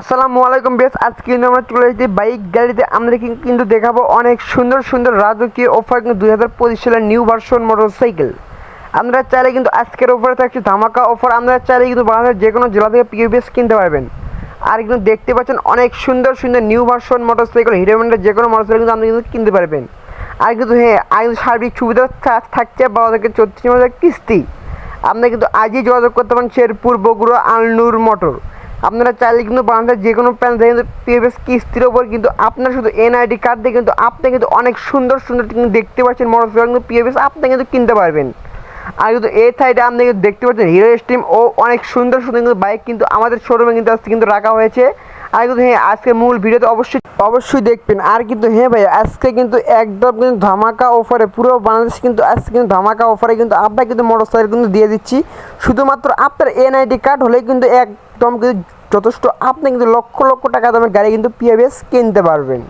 আসসালামু আলাইকুম বেশ আজকে কিন্তু আমরা চলে এসেছি বাইক গাড়িতে। আমরা কিন্তু দেখাবো অনেক সুন্দর সুন্দর রাজকীয় অফার কিন্তু দুই হাজার পঁচিশ সালের নিউ ভার্সন মোটর সাইকেল আমরা চাইলে কিন্তু আজকের অফারে থাকছে ধামাকা অফার। আমরা চাইলে কিন্তু বাংলাদেশের যে কোনো জেলা থেকে পিউবিএস কিনতে পারবেন। আর কিন্তু দেখতে পাচ্ছেন অনেক সুন্দর সুন্দর new version motorcycle Hero হোন্ডার যে কোনো মোটর সাইকেল কিন্তু আপনি কিন্তু কিনতে পারবেন। আর কিন্তু হ্যাঁ আর কিন্তু সার্বিক সুবিধা থাকছে বারো থেকে চৌত্রিশ মাসের কিস্তি। আপনি কিন্তু আজই যোগাযোগ করতে পারেন শেরপুর, বগুড়া, আলনুর মোটর। আপনারা চাইলে কিন্তু বাংলাদেশের যে কোনো প্ল্যান দেখেন কিন্তু পিএফএস কিস্তির ওপর কিন্তু আপনার শুধু এনআইডি কার্ড দিয়ে কিন্তু আপনি কিন্তু অনেক সুন্দর সুন্দর কিন্তু দেখতে পাচ্ছেন মোটর সাইকেল কিন্তু পিএফএস আপনি কিন্তু কিনতে পারবেন। আর কিন্তু এই সাইডে আপনি কিন্তু দেখতে পাচ্ছেন হিরো স্ট্রিম ও অনেক সুন্দর সুন্দর কিন্তু বাইক কিন্তু আমাদের শোরুমে কিন্তু আজকে কিন্তু রাখা হয়েছে। আর কিন্তু হ্যাঁ আজকে মূল ভিডিওতে অবশ্যই অবশ্যই দেখবেন। আর কিন্তু হ্যাঁ ভাই আজকে কিন্তু একদম কিন্তু ধামাকা অফারে পুরো বাংলাদেশ কিন্তু আজকে কিন্তু ধামাকা অফারে কিন্তু আপনার কিন্তু মোটরসাইকেল কিন্তু দিয়ে দিচ্ছি। শুধুমাত্র আপনার এনআইডি কার্ড হলেই কিন্তু একদম কিন্তু যথেষ্ট, আপনি কিন্তু লক্ষ লক্ষ টাকা দামের গাড়ি কিন্তু পিএবিএস কিনতে পারবেন।